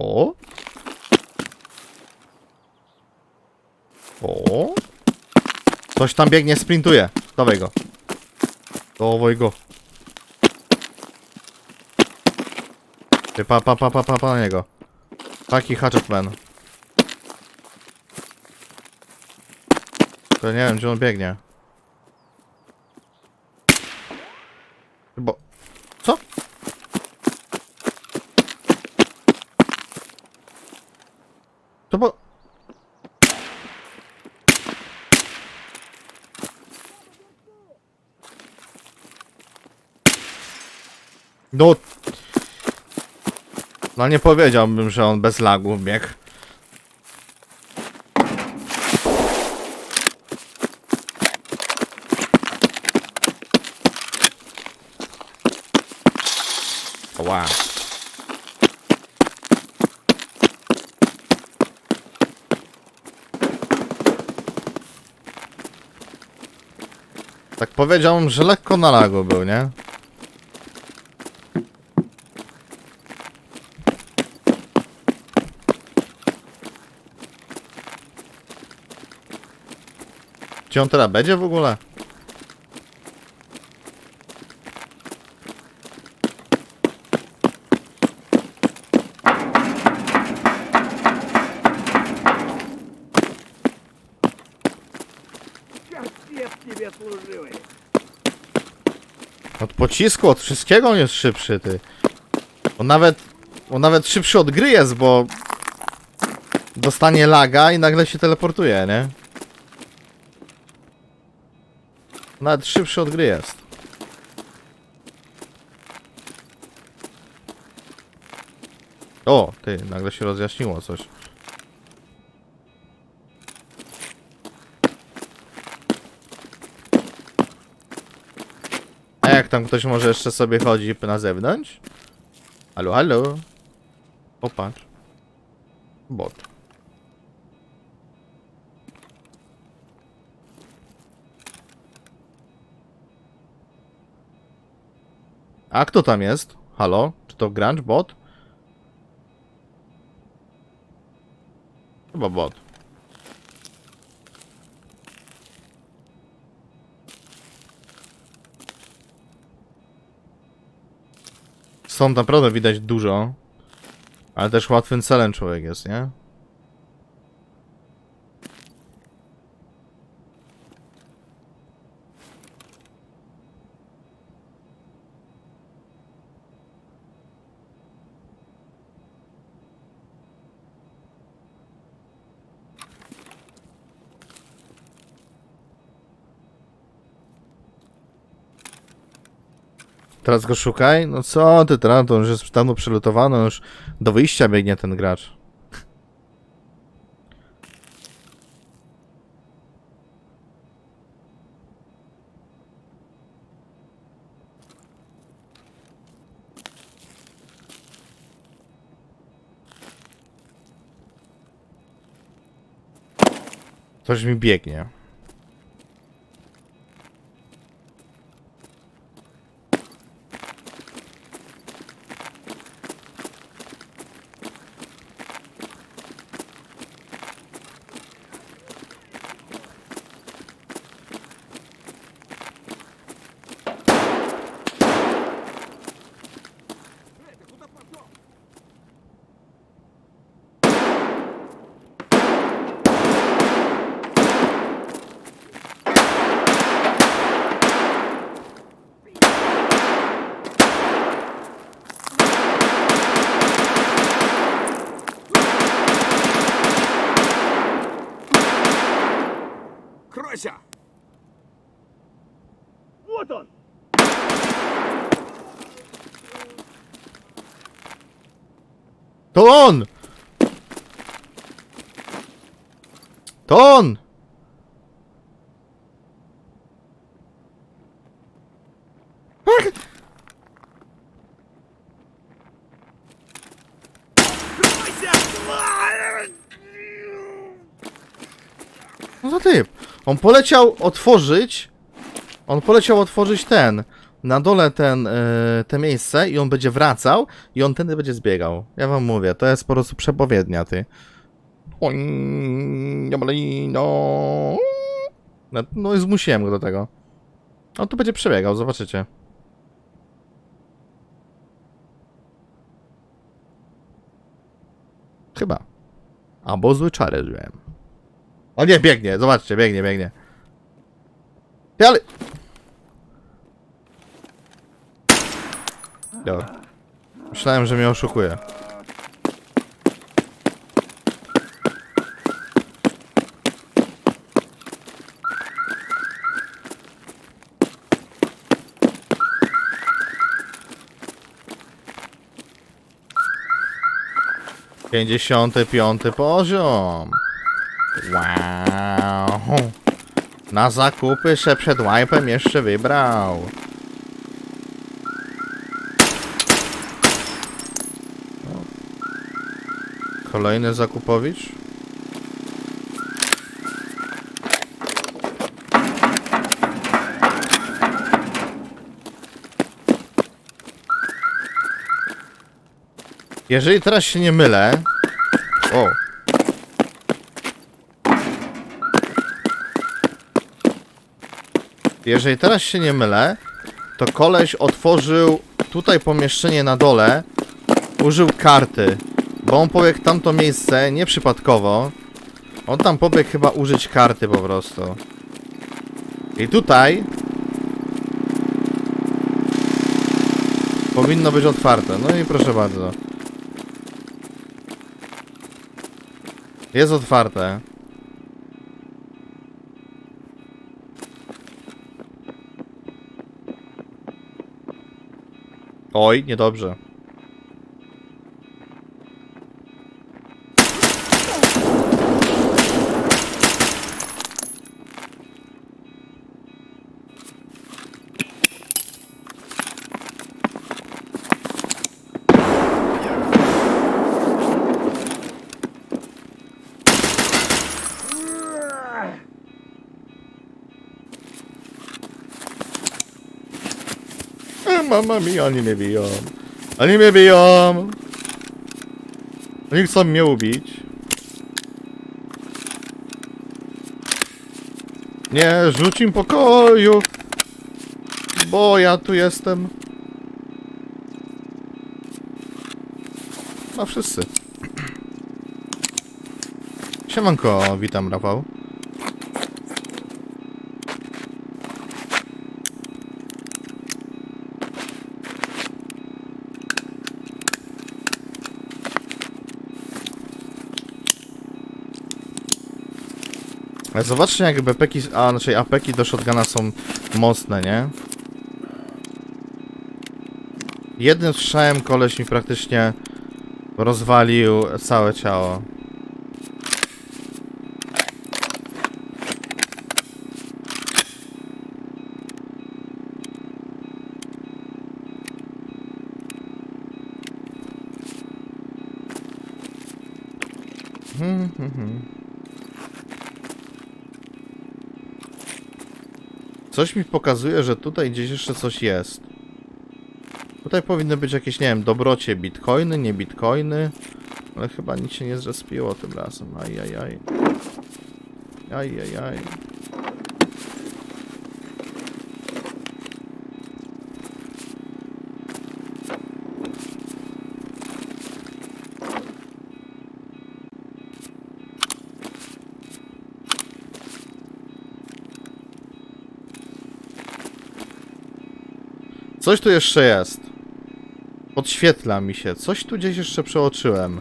O. O. Coś tam biegnie, sprintuje. Dawaj go. Dawaj go. Ty, Pa, pa, pa, pa, pa, pa na niego. Taki hatchetman. To nie wiem, gdzie on biegnie. Bo... Co? To bo... No... No nie powiedziałbym, że on bez lagów biegł. Wow. Tak powiedziałbym, że lekko na lagu był, nie? Gdzie on teraz będzie w ogóle? świat ciebie służyły. Od pocisku, od wszystkiego on jest szybszy, ty. On nawet, on nawet szybszy od gry jest, bo dostanie laga i nagle się teleportuje, nie? Nawet szybszy od gry jest. O, ty, nagle się rozjaśniło coś. Jak tam ktoś może jeszcze sobie chodzi na zewnątrz? Halo, halo. Popatrz. Bot. A kto tam jest? Halo? Czy to Grunge bot? Chyba bot. Stąd naprawdę widać dużo. Ale też łatwym celem człowiek jest, nie? Teraz go szukaj? No co ty teraz, to już jest dawno przelutowano, już do wyjścia biegnie ten gracz. Coś mi biegnie. Łoton! To on! No to. On poleciał otworzyć on poleciał otworzyć ten. na dole ten, e, te miejsce i on będzie wracał i on tędy będzie zbiegał. Ja wam mówię, to jest po prostu przepowiednia, ty. Oj, no. No, i zmusiłem go do tego. On tu będzie przebiegał, zobaczycie. Chyba. Albo zły czary żyłem. O nie, biegnie, zobaczcie, biegnie, biegnie. Ale... Dobra. Myślałem, że mnie oszukuje. Pięćdziesiąty piąty poziom. Wow. Na zakupy się przed łajpem jeszcze wybrał. Kolejny zakupowicz. Jeżeli teraz się nie mylę... O. Jeżeli teraz się nie mylę, to koleś otworzył tutaj pomieszczenie na dole, użył karty, bo on pobiegł tamto miejsce nieprzypadkowo. On tam pobiegł chyba użyć karty po prostu. I tutaj powinno być otwarte. No i proszę bardzo. Jest otwarte. Oj, niedobrze. Mama mia, oni mnie biją. Oni mnie biją. Oni chcą mnie ubić. Nie, rzuć im pokoju. Bo ja tu jestem. A wszyscy. Siemanko, witam Rafał. Ale zobaczcie jak bepeki, a znaczy apeki do shotguna są mocne, nie? Jednym strzałem koleś mi praktycznie rozwalił całe ciało. Hmm, hmm, hmm. Coś mi pokazuje, że tutaj gdzieś jeszcze coś jest. Tutaj powinny być jakieś, nie wiem, dobrocie, bitcoiny, nie bitcoiny. Ale chyba nic się nie zrespiło tym razem. Ajajaj. Ajajaj. Coś tu jeszcze jest. Podświetla mi się. Coś tu gdzieś jeszcze przeoczyłem.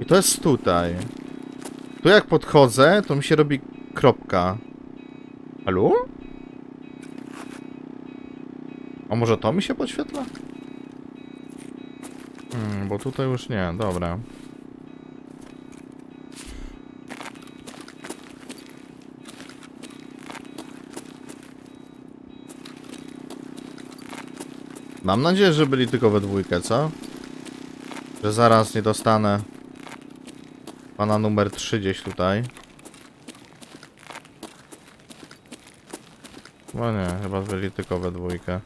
I to jest tutaj. Tu jak podchodzę, to mi się robi kropka. Halo? A może to mi się podświetla? Hmm, bo tutaj już nie, dobra. Mam nadzieję, że byli tylko we dwójkę, co? Że zaraz nie dostanę pana numer 3 gdzieś tutaj. Chyba nie, chyba byli tylko we dwójkę.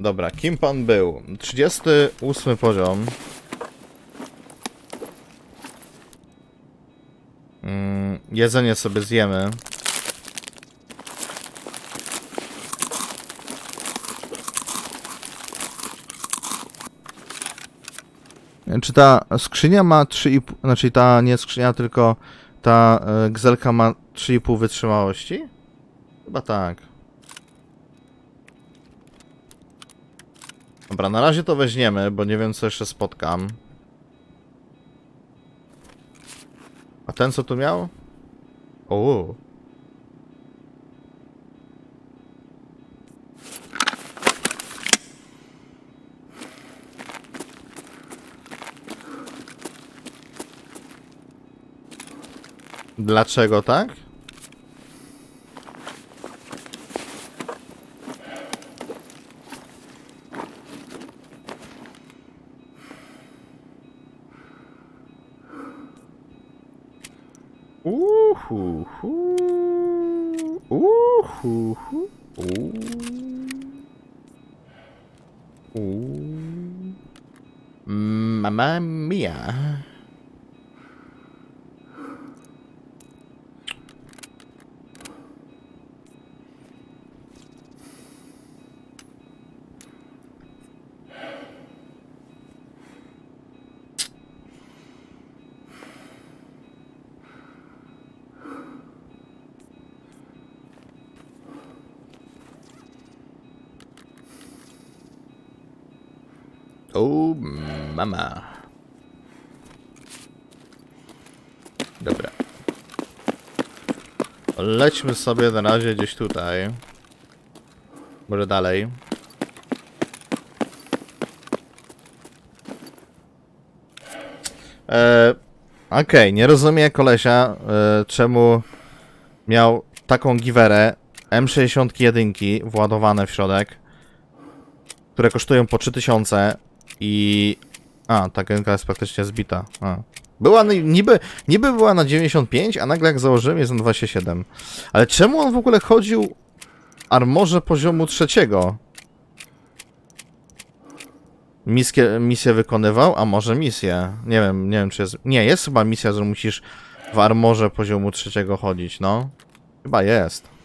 Dobra, kim pan był? 38 poziom. Mm, jedzenie sobie zjemy. Czy ta skrzynia ma 3,5, znaczy ta nie skrzynia, tylko ta e, gzelka ma 3,5 wytrzymałości? Chyba tak. Dobra, na razie to weźmiemy, bo nie wiem co jeszcze spotkam. A ten co tu miał? O. Dlaczego tak? Uhuhu. Uhuhu. Uuu. Uuu. Mamma mia. Mama. Dobra. Lećmy sobie na razie gdzieś tutaj. Może dalej. E, Okej, nie rozumiem kolesia, e, czemu miał taką giwerę M61 władowane w środek które kosztują po 3000 i... A, ta genka jest praktycznie zbita. A. Była ni- niby, niby była na 95, a nagle jak założyłem jest na 27. Ale czemu on w ogóle chodził armorze poziomu trzeciego? Miskie, misję wykonywał? A może misję? Nie wiem, nie wiem czy jest... Nie, jest chyba misja, że musisz w armorze poziomu trzeciego chodzić, no. Chyba jest.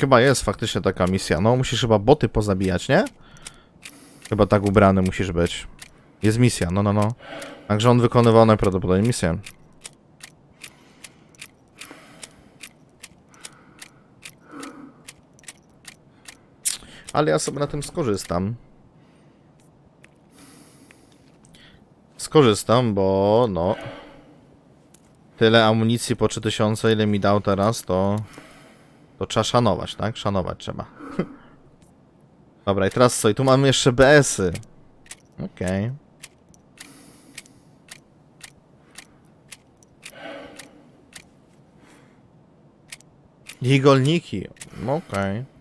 Chyba jest faktycznie taka misja. No, musisz chyba boty pozabijać, nie? Chyba tak ubrany musisz być. Jest misja, no, no, no. Także on wykonywał najprawdopodobniej misję. Ale ja sobie na tym skorzystam. Skorzystam, bo no... Tyle amunicji po 3000, ile mi dał teraz, to... To trzeba szanować, tak? Szanować trzeba. Dobra, i teraz co? I tu mamy jeszcze BS-y. Okej. Igolniki. Okej.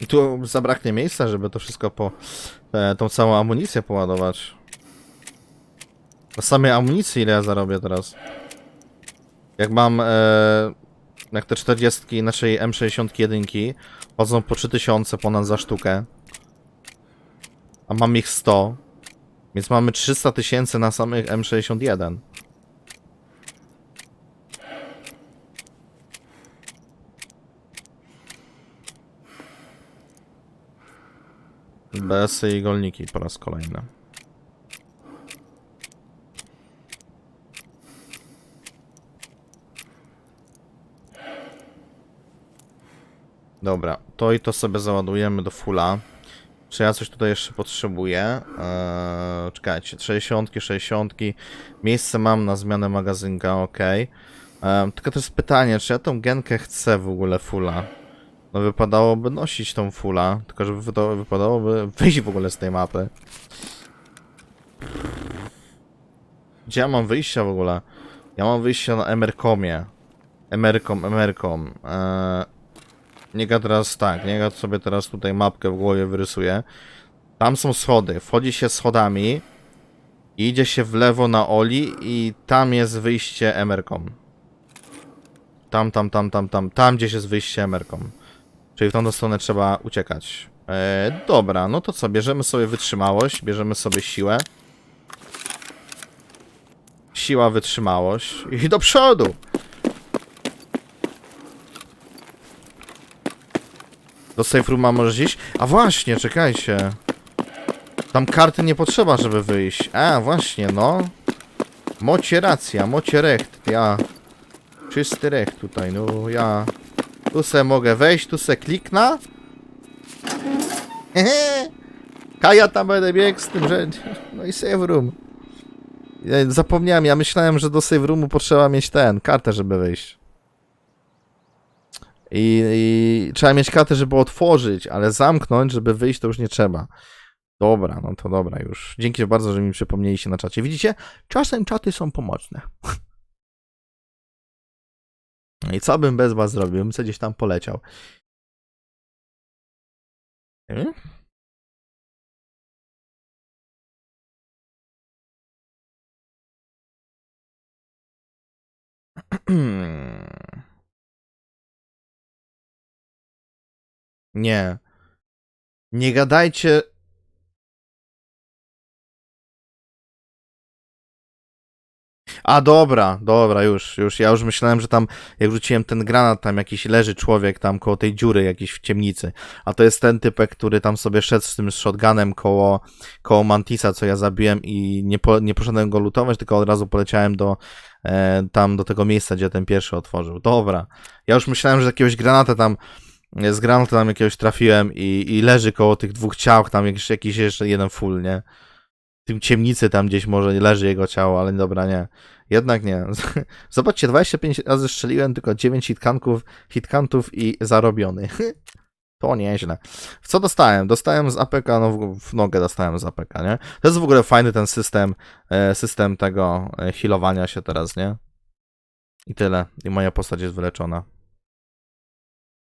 I tu zabraknie miejsca, żeby to wszystko po... E, tą całą amunicję poładować. Na samej amunicji ile ja zarobię teraz? Jak mam... E, jak te 40, naszej M61 chodzą po 3000 ponad za sztukę. A mam ich 100. Więc mamy 300 tysięcy na samych M61. BS-y i golniki po raz kolejny. Dobra, to i to sobie załadujemy do fulla. Czy ja coś tutaj jeszcze potrzebuję? Eee, czekajcie, 60, 60. Miejsce mam na zmianę magazynka, ok. Eee, tylko to jest pytanie, czy ja tą genkę chcę w ogóle fulla? No wypadałoby nosić tą fulla, tylko żeby wypadałoby wyjść w ogóle z tej mapy. Gdzie ja mam wyjścia w ogóle? Ja mam wyjście na Emercomie. Emercom, Emercom. Eee, niega teraz tak, niega sobie teraz tutaj mapkę w głowie wyrysuje. Tam są schody. Wchodzi się schodami. Idzie się w lewo na Oli i tam jest wyjście Emercom. Tam, tam, tam, tam, tam. Tam gdzieś jest wyjście Emercom. Czyli w tą stronę trzeba uciekać. E, dobra, no to co? Bierzemy sobie wytrzymałość, bierzemy sobie siłę. Siła, wytrzymałość i do przodu! Do safe rooma możesz iść? A właśnie, czekajcie. Tam karty nie potrzeba, żeby wyjść. A, właśnie, no. Mocie racja, mocie recht, ja. Czysty recht tutaj, no ja. Tu se mogę wejść, tu se klikna. Kaja tam będę biegł z tym, że... No i save room. Zapomniałem, ja myślałem, że do save roomu potrzeba mieć ten, kartę, żeby wyjść. I, I trzeba mieć kartę, żeby otworzyć, ale zamknąć, żeby wyjść, to już nie trzeba. Dobra, no to dobra już. Dzięki bardzo, że mi przypomnieliście na czacie. Widzicie? Czasem czaty są pomocne. No I co bym bez was zrobił? Bym sobie gdzieś tam poleciał. Wiem. Nie. Nie gadajcie. A dobra, dobra, już, już. Ja już myślałem, że tam, jak rzuciłem ten granat, tam jakiś leży człowiek tam koło tej dziury jakiś w ciemnicy. A to jest ten typek, który tam sobie szedł z tym shotgunem koło, koło Mantisa, co ja zabiłem i nie, po, nie poszedłem go lutować, tylko od razu poleciałem do, e, tam do tego miejsca, gdzie ten pierwszy otworzył. Dobra. Ja już myślałem, że jakiegoś granata tam z granatu tam jakiegoś trafiłem i, i leży koło tych dwóch ciał, tam jakiś, jakiś jeszcze jeden full, nie? W tym ciemnicy tam gdzieś może leży jego ciało, ale dobra, nie. Jednak nie. Zobaczcie, 25 razy strzeliłem, tylko 9 hitkanków, hitkantów i zarobiony. To nieźle. Co dostałem? Dostałem z APK, no w, w nogę dostałem z APK, nie? To jest w ogóle fajny ten system, e, system tego e, healowania się teraz, nie? I tyle. I moja postać jest wyleczona.